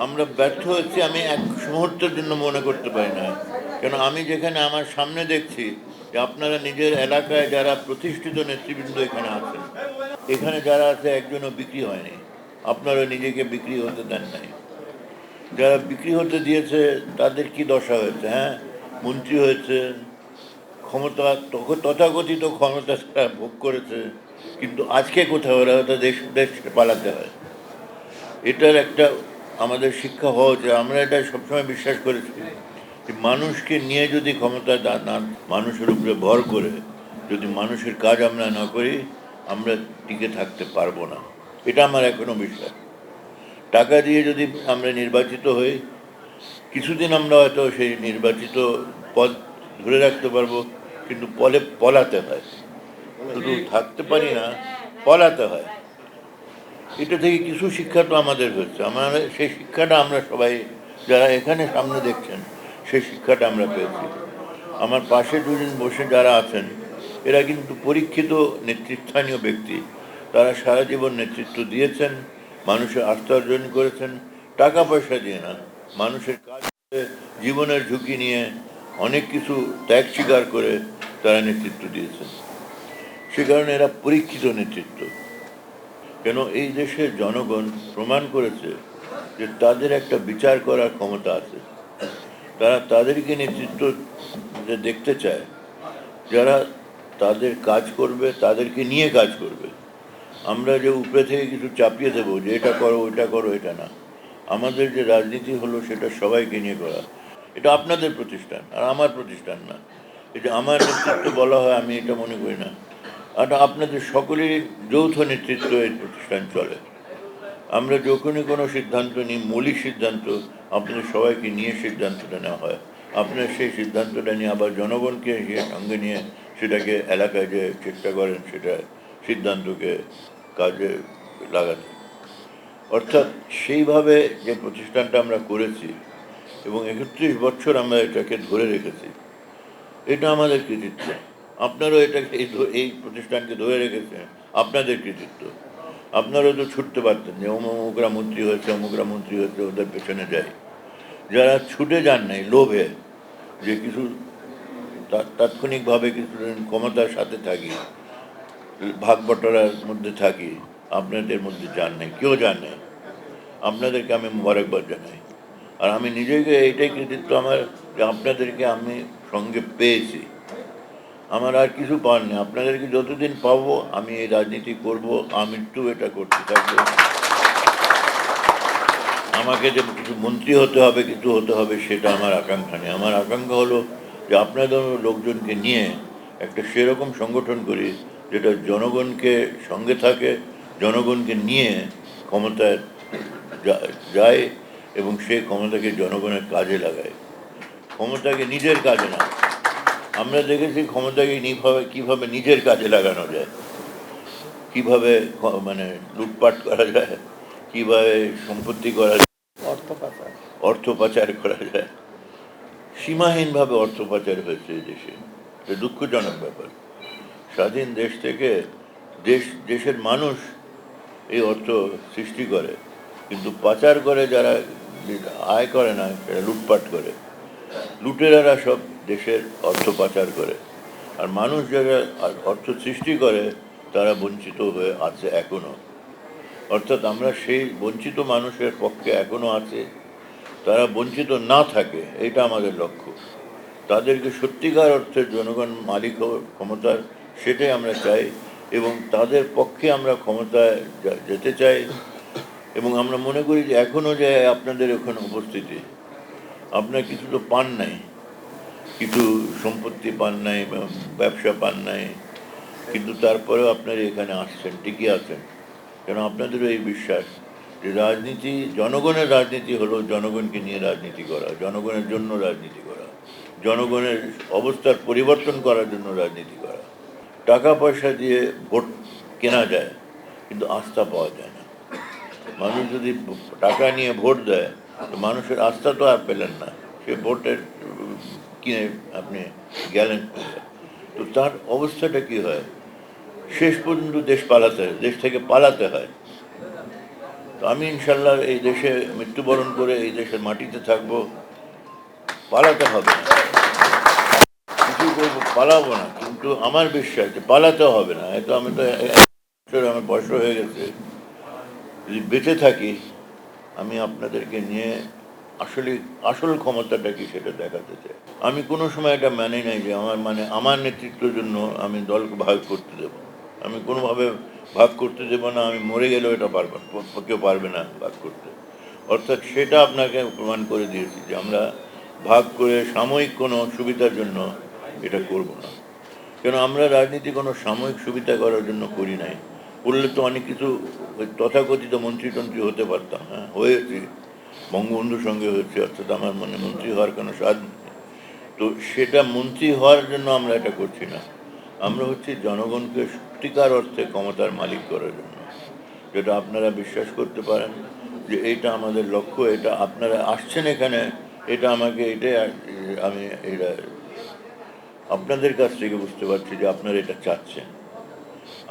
আমরা ব্যর্থ হচ্ছি আমি এক মুহূর্তের জন্য মনে করতে পারি না কেন, আমি যেখানে আমার সামনে দেখছি যে আপনারা নিজের এলাকায় যারা প্রতিষ্ঠিত নেতৃবৃন্দ এখানে আছেন, এখানে যারা আছে একজনও বিক্রি হয়নি। আপনারা নিজেকে বিক্রি হতে দেন নাই। যারা বিক্রি হতে দিয়েছে, তাদের কি দশা হয়েছে হ্যাঁ? মন্ত্রী হয়েছে, ক্ষমতা, তখ- তথাকথিত ক্ষমতা তারা ভোগ করেছে, কিন্তু আজকে কোথাও ওরা হয়তো দেশ দেশ পালাতে হয়। এটার একটা আমাদের শিক্ষা হওয়া উচিত। আমরা এটা সবসময় বিশ্বাস করেছি যে মানুষকে নিয়ে যদি ক্ষমতা না মানুষের উপরে ভর করে, যদি মানুষের কাজ আমরা না করি, আমরা টিকে থাকতে পারব না। এটা আমার এখনও বিশ্বাস। টাকা দিয়ে যদি আমরা নির্বাচিত হই, কিছুদিন আমরা হয়তো সেই নির্বাচিত পদ ধরে রাখতে পারব, কিন্তু পলে পলাতে হয়। শুধু থাকতে পারি না, পলাতে হয়। এটা থেকে কিছু শিক্ষা তো আমাদের হচ্ছে আমার সেই শিক্ষাটা আমরা সবাই, যারা এখানে সামনে দেখছেন, সেই শিক্ষাটা আমরা পেয়েছি। আমার পাশে দুজন বসে যারা আছেন, এরা কিন্তু পরীক্ষিত নেতৃস্থানীয় ব্যক্তি। তারা সারা জীবন নেতৃত্ব দিয়েছেন, মানুষের আস্থা অর্জন করেছেন। টাকা পয়সা দিয়ে না, মানুষের কাজ জীবনের ঝুঁকি নিয়ে অনেক কিছু ত্যাগ স্বীকার করে তারা নেতৃত্ব দিয়েছেন। সে কারণে এরা পরীক্ষিত নেতৃত্ব। কেন এই দেশের জনগণ প্রমাণ করেছে যে তাদের একটা বিচার করার ক্ষমতা আছে। তারা তাদেরকে নেতৃত্ব দেখতে চায়, যারা তাদের কাজ করবে, তাদেরকে নিয়ে কাজ করবে। আমরা যে উপরে থেকে কিছু চাপিয়ে দেবো, যে এটা করো, ওইটা করো, এটা না। আমাদের যে রাজনীতি হলো, সেটা সবাইকে নিয়ে করা। এটা আপনাদের প্রতিষ্ঠান, আর আমার প্রতিষ্ঠান না। এটা আমার নেতৃত্ব বলা হয়, আমি এটা মনে করি না। আর আপনাদের সকলেরই যৌথ নেতৃত্ব এই প্রতিষ্ঠান চলে। আমরা যখনই কোনো সিদ্ধান্ত নিই, মৌলিক সিদ্ধান্ত আপনাদের সবাইকে নিয়ে সিদ্ধান্তটা নেওয়া হয়। আপনারা সেই সিদ্ধান্তটা নিয়ে আবার জনগণকে সঙ্গে নিয়ে সেটাকে এলাকায় যে চেষ্টা করেন, সেটা সিদ্ধান্তকে কাজে লাগাতে। অর্থাৎ সেইভাবে যে প্রতিষ্ঠানটা আমরা করেছি এবং একত্রিশ বছর আমরা এটাকে ধরে রেখেছি, এটা আমাদের কৃতিত্ব। আপনারাও এটাকে এই প্রতিষ্ঠানকে ধরে রেখেছেন, আপনাদের কৃতিত্ব। আপনারাও তো ছুটতে পারতেন যে অমুক অমুকরা মন্ত্রী হয়েছে অমুকরা মন্ত্রী হয়েছে, ওদের পেছনে যায় যারা ছুটে যান নাই লোভে, যে কিছু তাৎক্ষণিকভাবে কিছু ক্ষমতার সাথে থাকি, ভাগ বটরার মধ্যে থাকি, আপনাদের মধ্যে যান নাই, কেউ যান নাই। আপনাদেরকে আমি মোবারকবাদ জানাই। আর আমি নিজেকে এইটাই কৃতিত্ব আমার যে আপনাদেরকে আমি সঙ্গে পেয়েছি। আমার আর কিছু পাওয়ার নেই। আপনাদেরকে যতদিন পাবো, আমি এই রাজনীতি করব আমৃত্যু এটা করতে থাকব। আমাকে যে কিছু মন্ত্রী হতে হবে, কিছু হতে হবে, সেটা আমার আকাঙ্ক্ষা নেই। আমার আকাঙ্ক্ষা হলো যে আপনাদের লোকজনকে নিয়ে একটা সেরকম সংগঠন করি, যেটা জনগণকে সঙ্গে থাকে, জনগণকে নিয়ে ক্ষমতায় যায় এবং সেই ক্ষমতাকে জনগণের কাজে লাগায়। ক্ষমতাকে নিজের কাজে না আমরা দেখেছি ক্ষমতাকে নিভাবে কীভাবে নিজের কাজে লাগানো যায়। কীভাবে মানে লুটপাট করা যায় কীভাবে সম্পত্তি করা যায় অর্থ পাচার। অর্থ পাচার করা যায়। সীমাহীনভাবে অর্থ পাচার হয়েছে এই দেশে। এটা দুঃখজনক ব্যাপার। স্বাধীন দেশ থেকে দেশ দেশের মানুষ এই অর্থ সৃষ্টি করে কিন্তু পাচার করে যারা আয় করে না সেটা লুটপাট করে। লুটেরারা সব দেশের অর্থ পাচার করে। আর মানুষ যারা অর্থ সৃষ্টি করে, তারা বঞ্চিত হয়ে আছে এখনও অর্থাৎ আমরা সেই বঞ্চিত মানুষের পক্ষে এখনও আছে। তারা বঞ্চিত না থাকে এটা আমাদের লক্ষ্য। তাদেরকে সত্যিকার অর্থে জনগণ মালিক ক্ষমতার, সেটাই আমরা চাই। এবং তাদের পক্ষে আমরা ক্ষমতায় যেতে চাই। এবং আমরা মনে করি যে এখনও যে আপনাদের ওখানে উপস্থিতি, আপনার কিছু তো পান নাই। কিছু সম্পত্তি পান নাই ব্যবসা পান নাই, কিন্তু তারপরেও আপনারা এখানে আসছেন, ঠিকই আছেন। কেন আপনাদেরও এই বিশ্বাস যে রাজনীতি, জনগণের রাজনীতি হলো জনগণকে নিয়ে রাজনীতি করা, জনগণের জন্য রাজনীতি করা, জনগণের অবস্থার পরিবর্তন করার জন্য রাজনীতি করা। টাকা পয়সা দিয়ে ভোট কেনা যায়, কিন্তু আস্থা পাওয়া যায় না। মানুষ যদি টাকা নিয়ে ভোট দেয়, তো মানুষের আস্থা তো আর পেলেন না। সে ভোটের কিনে আপনি গেলেন তো তার অবস্থাটা কি হয়? শেষ পর্যন্ত দেশ পালাতে হয় দেশ থেকে পালাতে হয়। তো আমি ইনশাল্লাহ এই দেশে মৃত্যুবরণ করে এই দেশের মাটিতে থাকব। পালাতে হবে। কিছু করব, পালাবো না। কিন্তু আমার বিশ্বাস যে পালাতে হবে না। এত আমি তো আমার বয়স হয়ে গেছে। যদি বেঁচে থাকি, আমি আপনাদেরকে নিয়ে আসলে আসল ক্ষমতাটা কি সেটা দেখাতে চাই। আমি কোনো সময় এটা মানে নাই যে আমার মানে আমার নেতৃত্বের জন্য আমি দলকে ভাগ করতে দেব। আমি কোনোভাবে ভাগ করতে দেবো না আমি মরে গেলেও এটা পারব না, কেউ পারবে না ভাগ করতে। অর্থাৎ সেটা আপনাকে প্রমাণ করে দিয়েছি যে আমরা ভাগ করে সাময়িক কোনো সুবিধার জন্য এটা করব না। কেন আমরা রাজনীতি কোনো সাময়িক সুবিধা করার জন্য করি নাই। করলে তো অনেক কিছু তথাকথিত মন্ত্রী টন্ত্রী হতে পারতাম হ্যাঁ হয়েছি। বঙ্গবন্ধুর সঙ্গে হয়েছে অর্থাৎ আমার মানে মন্ত্রী হওয়ার কোনো স্বাদ তো সেটা মন্ত্রী হওয়ার জন্য আমরা এটা করছি না। আমরা হচ্ছে জনগণকে সত্যিকার অর্থে ক্ষমতার মালিক করার জন্য। যেটা আপনারা বিশ্বাস করতে পারেন যে এটা আমাদের লক্ষ্য, এটা আপনারা আসছেন এখানে, এটা আমাকে এটাই আমি এটা আপনাদের কাছ থেকে বুঝতে পারছি যে আপনারা এটা চাচ্ছেন।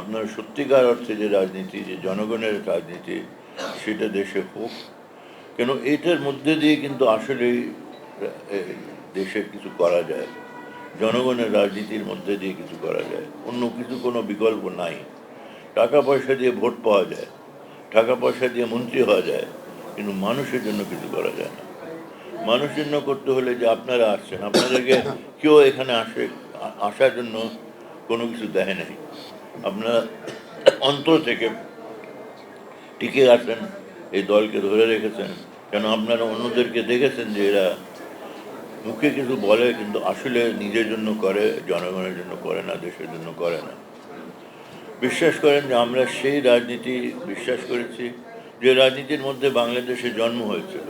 আপনারা সত্যিকার অর্থে যে রাজনীতি, যে জনগণের রাজনীতি, সেটা দেশে হোক কেন এটার মধ্যে দিয়ে কিন্তু আসলেই এ, দেশের কিছু করা যায়। জনগণের রাজনীতির মধ্যে দিয়ে কিছু করা যায়। অন্য কিছু কোনো বিকল্প নাই। টাকা পয়সা দিয়ে ভোট পাওয়া যায়। টাকা পয়সা দিয়ে মন্ত্রী হওয়া যায়। কিন্তু মানুষের জন্য কিছু করা যায় না। মানুষের জন্য করতে হলে যে আপনারা আসছেন আপনাদেরকে কেউ এখানে আসে আসার জন্য কোনো কিছু দেয় নাই। আপনারা অন্তর থেকে টিকে আছেন। এই দলকে ধরে রেখেছেন। কেন আপনারা অন্যদেরকে দেখেছেন যে এরা মুখে কিছু বলে কিন্তু আসলে নিজের জন্য করে, জনগণের জন্য করে না, দেশের জন্য করে না। বিশ্বাস করেন যে আমরা সেই রাজনীতি বিশ্বাস করেছি, যে রাজনীতির মধ্যে বাংলাদেশে জন্ম হয়েছিল।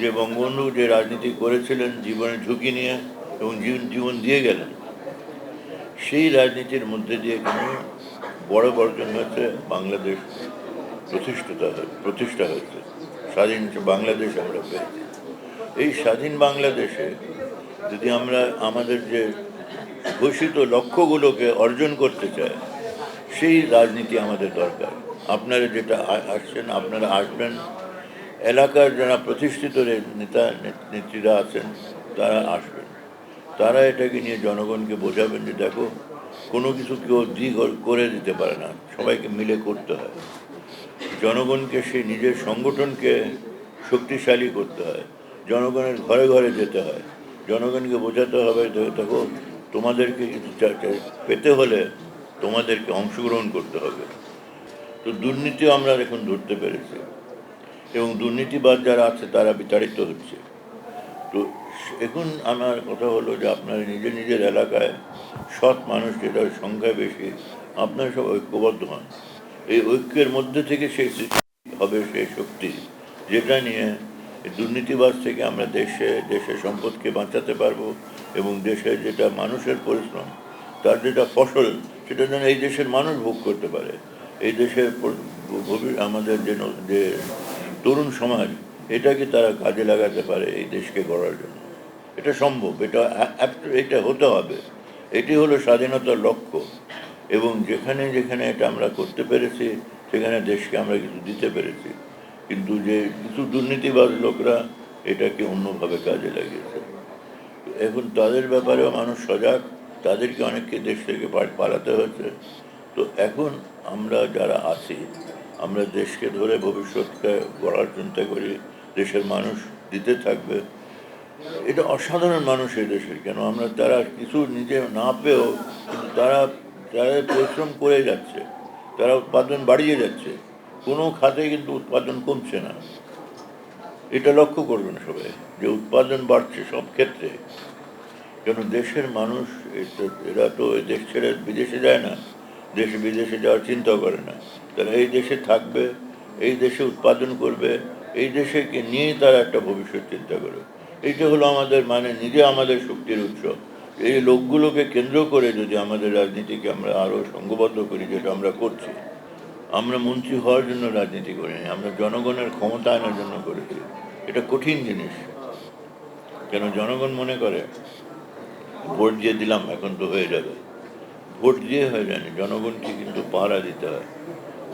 যে বঙ্গবন্ধু যে রাজনীতি করেছিলেন জীবনের ঝুঁকি নিয়ে এবং জীবন জীবন দিয়ে গেলেন, সেই রাজনীতির মধ্যে দিয়ে কিন্তু বড় বর্জন হয়েছে বাংলাদেশ। প্রতিষ্ঠিত প্রতিষ্ঠা হয়েছে। স্বাধীন বাংলাদেশ আমরা পেয়েছি। এই স্বাধীন বাংলাদেশে যদি আমরা আমাদের যে ঘোষিত লক্ষ্যগুলোকে অর্জন করতে চাই, সেই রাজনীতি আমাদের দরকার। আপনারা যেটা আসছেন, আপনারা আসবেন। এলাকার যারা প্রতিষ্ঠিত নেতা, নেত্রীরা আছেন, তারা আসবেন। তারা এটাকে নিয়ে জনগণকে বোঝাবেন যে দেখো, কোনো কিছু কেউ দিক করে দিতে পারে না। সবাইকে মিলে করতে হয়। জনগণকে সেই নিজের সংগঠনকে শক্তিশালী করতে হয়। জনগণের ঘরে ঘরে যেতে হয়। জনগণকে বোঝাতে হবে দেখো, তোমাদেরকে পেতে হলে তোমাদেরকে অংশগ্রহণ করতে হবে। তো দুর্নীতিও আমরা এখন ধরতে পেরেছি। এবং দুর্নীতিবাদ যারা আছে, তারা বিতাড়িত হচ্ছে। তো এখন আমার কথা হলো যে, আপনারা নিজের নিজের এলাকায় সৎ মানুষ যেটা সংখ্যায় বেশি, আপনারা সব ঐক্যবদ্ধ হন। এই ঐক্যের মধ্যে থেকে সেই হবে সেই শক্তি, যেটা নিয়ে এই দুর্নীতিবাজ থেকে আমরা দেশে, দেশের সম্পদকে বাঁচাতে পারব এবং দেশের যেটা মানুষের পরিশ্রম, তার যেটা ফসল, সেটা যেন এই দেশের মানুষ ভোগ করতে পারে। এই দেশের আমাদের যে যে তরুণ সমাজ, এটাকে তারা কাজে লাগাতে পারে এই দেশকে গড়ার জন্য। এটা সম্ভব, এটা এটা হতে হবে। এটি হলো স্বাধীনতার লক্ষ্য। এবং যেখানে যেখানে এটা আমরা করতে পেরেছি, সেখানে দেশকে আমরা কিছু দিতে পেরেছি। কিন্তু যে কিছু দুর্নীতিবাজ লোকরা এটাকে অন্যভাবে কাজে লাগিয়েছে। এখন তাদের ব্যাপারেও মানুষ সজাগ, তাদেরকে অনেককে দেশ থেকে পালাতে হয়েছে। তো এখন আমরা যারা আছি, আমরা দেশকে ধরে ভবিষ্যৎকে গড়ার চিন্তা করি, দেশের মানুষ দিতে থাকবে। এটা অসাধারণ মানুষ এই দেশের, কেন আমরা তারা কিছু নিজে না পেয়েও, কিন্তু তারা তারা পরিশ্রম করে যাচ্ছে, তারা উৎপাদন বাড়িয়ে যাচ্ছে, কোনো খাতে কিন্তু উৎপাদন কমছে না। এটা লক্ষ্য করবেন সবাই, যে উৎপাদন বাড়ছে সব ক্ষেত্রে। কেন দেশের মানুষ এরা তো দেশ ছেড়ে বিদেশে যায় না, দেশে বিদেশে যাওয়ার চিন্তা করে না। তারা এই দেশে থাকবে, এই দেশে উৎপাদন করবে, এই দেশকে নিয়েই তারা একটা ভবিষ্যৎ চিন্তা করবে এইটা হলো আমাদের মানে নিজে আমাদের শক্তির উৎস। এই লোকগুলোকে কেন্দ্র করে যদি আমাদের রাজনীতিকে আমরা আরও সংঘবদ্ধ করি, যেটা আমরা করছি, আমরা মন্ত্রী হওয়ার জন্য রাজনীতি করিনি, আমরা জনগণের ক্ষমতা আনার জন্য করেছি। এটা কঠিন জিনিস। কেন জনগণ মনে করে, ভোট দিয়ে দিলাম, এখন তো হয়ে যাবে। ভোট দিয়ে হয়ে যায়নি জনগণকে কিন্তু পাহারা দিতে হয়।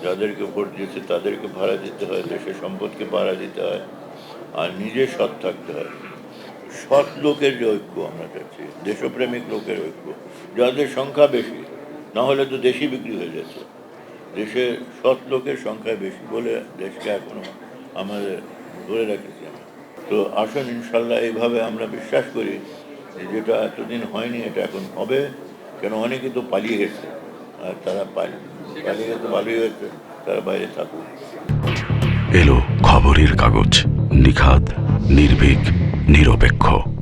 যাদেরকে ভোট দিয়েছে তাদেরকে ভাড়া দিতে হয়, দেশের সম্পদকে ভাড়া দিতে হয়, আর নিজে সৎ থাকতে হয়। সৎ লোকের যে ঐক্য আমরা চাচ্ছি, দেশপ্রেমিক লোকের ঐক্য, যাদের সংখ্যা বেশি, না হলে তো দেশই বিক্রি হয়ে যাচ্ছে দেশে সৎ লোকের সংখ্যা বেশি বলে দেশকে এখনও আমাদের ধরে রেখেছি। তো আসুন ইনশাল্লাহ এইভাবে আমরা বিশ্বাস করি যেটা এতদিন হয়নি এটা এখন হবে। কেন অনেকে তো পালিয়ে গেছে, আর তারা পালি- পালিয়ে গেছে পালিয়ে গেছে, তারা বাইরে থাকুক। এলো খবরের কাগজ। নিখাত নির্ভীক নিরপেক্ষ।